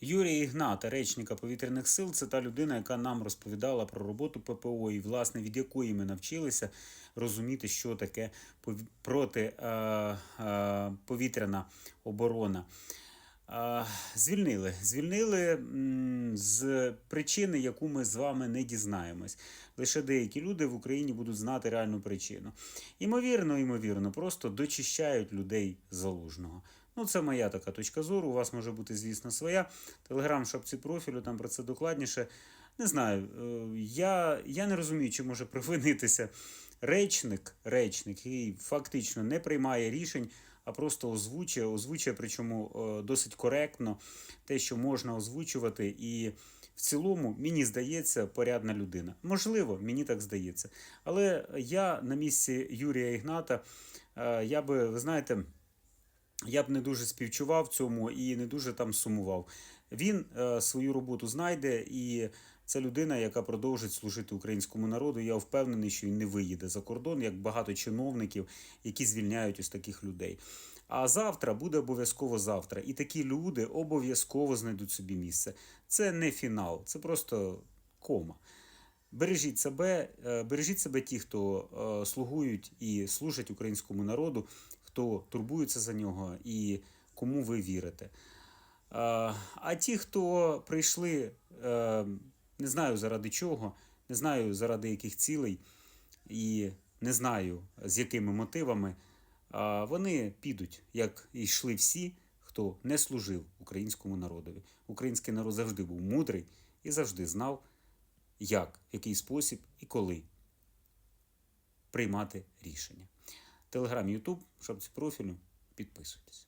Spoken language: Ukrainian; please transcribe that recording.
Юрій Ігната, речника повітряних сил, це та людина, яка нам розповідала про роботу ППО, і власне від якої ми навчилися розуміти, що таке пов- протиповітряна оборона. А, Звільнили. Звільнили з причини, яку ми з вами не дізнаємось. Лише деякі люди в Україні будуть знати реальну причину. Імовірно, імовірно, просто дочищають людей залужного. Ну, це моя така точка зору. У вас може бути, звісно, своя. Телеграм шапці профілю, там про це докладніше. Не знаю. е, Я, я не розумію, чи може провинитися речник, речник, який фактично не приймає рішень, а просто озвучує, озвучує, причому е, досить коректно те, що можна озвучувати. І в цілому, мені здається, порядна людина. Можливо, мені так здається. Але я на місці Юрія Ігната, е, я би, ви знаєте, я б не дуже співчував цьому і не дуже там сумував. Він е, свою роботу знайде, і це людина, яка продовжить служити українському народу. Я впевнений, що він не виїде за кордон, як багато чиновників, які звільняють ось таких людей. А завтра буде обов'язково завтра. І такі люди обов'язково знайдуть собі місце. Це не фінал, це просто кома. Бережіть себе, е, бережіть себе ті, хто е, слугують і служать українському народу, хто турбується за нього і кому ви вірите. Е, А ті, хто прийшли, е, не знаю заради чого, не знаю заради яких цілей, і не знаю з якими мотивами, вони підуть, як йшли всі, хто не служив українському народові. Український народ завжди був мудрий і завжди знав, як, в який спосіб і коли приймати рішення. Телеграм, Ютуб, шапці профілю, підписуйтесь.